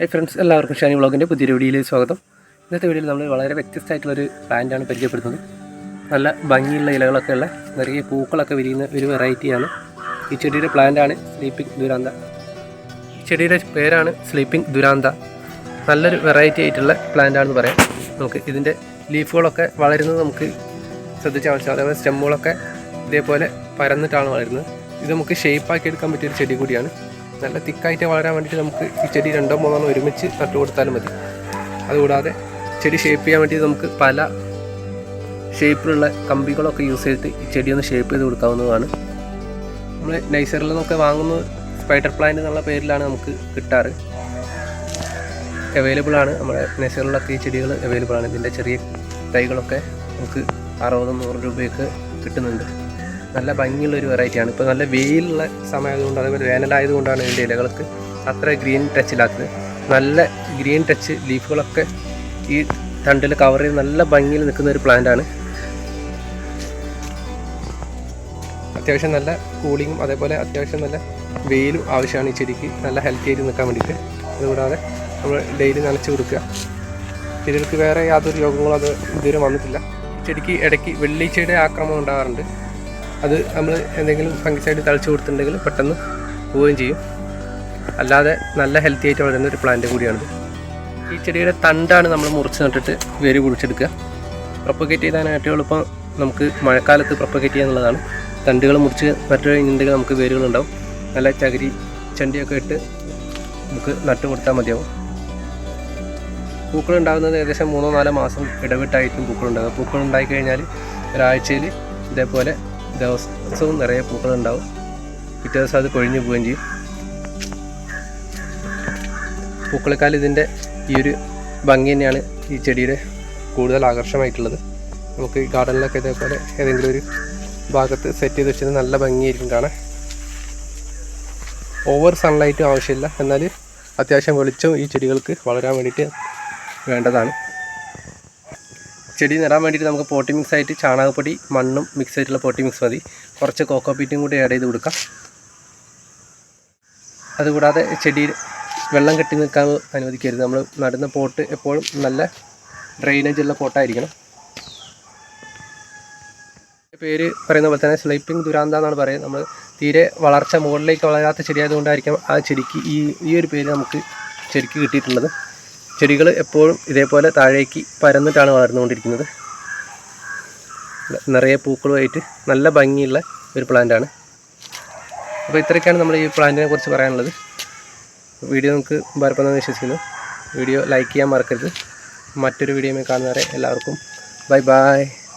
Hi friends എല്ലാവർക്കും ഷാനി വ്ളോഗിന്റെ പുതിയൊരു വീഡിയോയിലേക്ക് സ്വാഗതം. ഇന്നത്തെ വീഡിയോയിൽ നമ്മൾ വളരെ വ്യത്യസ്തമായിട്ടുള്ളൊരു പ്ലാന്റാണ് പരിചയപ്പെടുത്തുന്നത്. നല്ല ഭംഗിയുള്ള ഇലകളൊക്കെ ഉള്ള നിറയെ പൂക്കളൊക്കെ വിരിയുന്ന ഒരു വെറൈറ്റിയാണ് ഈ ചെടിയുടെ പ്ലാന്റാണ് സ്ലീപ്പിംഗ് ദുരാന്ത ഈ ചെടിയുടെ പേരാണ് സ്ലീപ്പിംഗ് ദുരാന്ത നല്ലൊരു വെറൈറ്റി ആയിട്ടുള്ള പ്ലാന്റാണെന്ന് പറയാം. നമുക്ക് ഇതിന്റെ ലീഫുകളൊക്കെ വളരുന്നത് നമുക്ക് ശ്രദ്ധിച്ചാൽ മനസ്സിലാവും. അതേപോലെ സ്റ്റെമ്മുകളൊക്കെ ഇതേപോലെ പരന്നിട്ടാണ് വളരുന്നത്. ഇത് നമുക്ക് ഷേപ്പാക്കി എടുക്കാൻ പറ്റിയൊരു ചെടി കൂടിയാണ്. നല്ല തിക്കായിട്ട് വളരാൻ വേണ്ടിയിട്ട് നമുക്ക് ഈ ചെടി രണ്ടോ മൂന്നോ ഒരുമിച്ച് നട്ടു കൊടുത്താലും മതി. അതുകൂടാതെ ചെടി ഷേപ്പ് ചെയ്യാൻ വേണ്ടി നമുക്ക് പല ഷേപ്പിലുള്ള കമ്പികളൊക്കെ യൂസ് ചെയ്തിട്ട് ഈ ചെടി ഒന്ന് ഷേപ്പ് ചെയ്ത് കൊടുക്കാവുന്നതാണ്. നമ്മൾ നൈസറിൽ നിന്നൊക്കെ വാങ്ങുന്ന സ്പൈഡർ പ്ലാന്റ് എന്നുള്ള പേരിലാണ് നമുക്ക് കിട്ടാറ്. അവൈലബിൾ ആണ്. നമ്മുടെ നൈസറിലൊക്കെ ഈ ചെടികൾ അവൈലബിൾ ആണ്. ഇതിന്റെ ചെറിയ തൈകളൊക്കെ നമുക്ക് അറുപത് നൂറ് രൂപയൊക്കെ കിട്ടുന്നുണ്ട്. നല്ല ഭംഗിയുള്ള ഒരു വെറൈറ്റിയാണ്. ഇപ്പോൾ നല്ല വെയിലുള്ള സമയമായതുകൊണ്ട് അതേപോലെ വേനലായതുകൊണ്ടാണ് ഇതിന്റെ ഇലകൾക്ക് അത്ര ഗ്രീൻ ടച്ചിലാക്കുന്നത് നല്ല ഗ്രീൻ ടച്ച് ലീഫുകളൊക്കെ ഈ തണ്ടിൽ കവർ ചെയ്ത് നല്ല ഭംഗിയിൽ നിൽക്കുന്ന ഒരു പ്ലാന്റാണ് അത്യാവശ്യം നല്ല കൂളിങ്ങും അതേപോലെ അത്യാവശ്യം നല്ല വെയിലും ആവശ്യമാണ് ഈ ചെടിക്ക്. നല്ല ഹെൽത്തി ആയിട്ട് നിൽക്കാൻ വേണ്ടിയിട്ട്. അതുകൂടാതെ നമ്മൾ ഡെയിലി നനച്ച് കൊടുക്കുക. ചെടികൾക്ക് വേറെ യാതൊരു രോഗങ്ങളും അത് ഇതുവരെ വന്നിട്ടില്ല. ചെടിക്ക് ഇടയ്ക്ക് വെള്ളിച്ചയുടെ ആക്രമണം ഉണ്ടാകാറുണ്ട്. അത് നമ്മൾ എന്തെങ്കിലും ഫംഗിസൈഡ് തളിച്ച് കൊടുത്തിട്ടുണ്ടെങ്കിൽ പെട്ടെന്ന് പോവുകയും ചെയ്യും. അല്ലാതെ നല്ല ഹെൽത്തി ആയിട്ട് വളരുന്ന ഒരു പ്ലാന്റ് കൂടിയാണ് ഈ ചെടിയുടെ തണ്ടാണ് നമ്മൾ മുറിച്ച് നട്ടിട്ട് വേര് കുഴിച്ചെടുക്കുക പ്രൊപ്പഗേറ്റ് ചെയ്താൽ ഏറ്റവും എളുപ്പം നമുക്ക് മഴക്കാലത്ത് പ്രൊപ്പഗേറ്റ് ചെയ്യാന്നുള്ളതാണ് തണ്ടുകൾ മുറിച്ച് നട്ട് കഴിഞ്ഞിട്ടുണ്ടെങ്കിൽ നമുക്ക് വേരുകളുണ്ടാവും നല്ല ചകിരി ചണ്ടിയൊക്കെ ഇട്ട് നമുക്ക് നട്ട് കൊടുത്താൽ മതിയാവും. പൂക്കൾ ഉണ്ടാകുന്നത് ഏകദേശം മൂന്നോ നാലോ മാസം ഇടവിട്ടായിരിക്കും പൂക്കളുണ്ടാകുക പൂക്കൾ ഉണ്ടായി കഴിഞ്ഞാൽ ഒരാഴ്ചയിൽ ഇതേപോലെ ദിവസവും നിറയെ പൂക്കളുണ്ടാവും. പിറ്റേ ദിവസം അത് കൊഴിഞ്ഞു പോവുകയും ചെയ്യും. പൂക്കളെക്കാൾ ഇതിന്റെ ഈ ഒരു ഭംഗി തന്നെയാണ് ഈ ചെടിയുടെ കൂടുതൽ ആകർഷമായിട്ടുള്ളത് നമുക്ക് ഈ ഗാർഡനിലൊക്കെ ഇതേപോലെ ഏതെങ്കിലും ഒരു ഭാഗത്ത് സെറ്റ് ചെയ്ത് വെച്ചാൽ നല്ല ഭംഗിയായിരിക്കും കാണാൻ. ഓവർ സൺലൈറ്റും ആവശ്യമില്ല. എന്നാൽ അത്യാവശ്യം വെളിച്ചം ഈ ചെടികൾക്ക് വളരാൻ വേണ്ടിയിട്ട് വേണ്ടതാണ്. ചെടി നടാൻ വേണ്ടിയിട്ട് നമുക്ക് പോട്ടി മിക്സ് ആയിട്ട് ചാണകപ്പൊടി മണ്ണും മിക്സ് ആയിട്ടുള്ള പോട്ടി മിക്സ് മതി. കുറച്ച് കോക്കോ പീറ്റും കൂടി ആഡ് ചെയ്ത് കൊടുക്കാം. അതുകൂടാതെ ചെടിയിൽ വെള്ളം കെട്ടി നിൽക്കാൻ അനുവദിക്കരുത്. നമ്മൾ നടുന്ന പോട്ട് എപ്പോഴും നല്ല ഡ്രെയിനേജ് ഉള്ള പോട്ടായിരിക്കണം. പേര് പറയുന്ന പോലെ തന്നെ സ്ലൈപ്പിംഗ് ദുരാന്ത എന്നാണ് പറയുന്നത്. നമ്മൾ തീരെ വളർച്ച മുകളിലേക്ക് വളരാത്ത ചെടിയായതുകൊണ്ടായിരിക്കാം ആ ചെടിക്ക് ഈ ഈ ഒരു പേര് നമുക്ക് ചെടിക്ക് കിട്ടിയിട്ടുള്ളത്. ചെടികൾ എപ്പോഴും ഇതേപോലെ താഴേക്ക് പരന്നിട്ടാണ് വളർന്നുകൊണ്ടിരിക്കുന്നത്. നിറയെ പൂക്കളുമായിട്ട് നല്ല ഭംഗിയുള്ള ഒരു പ്ലാന്റാണ് അപ്പോൾ ഇത്രയൊക്കെയാണ് നമ്മൾ ഈ പ്ലാന്റിനെ കുറിച്ച് പറയാനുള്ളത്. വീഡിയോ നമുക്ക് ഉപകാരപ്പെടുന്നതെന്ന് വിശ്വസിക്കുന്നു. വീഡിയോ ലൈക്ക് ചെയ്യാൻ മറക്കരുത്. മറ്റൊരു വീഡിയോയിൽ കാണുന്നവരെ എല്ലാവർക്കും ബൈ ബൈ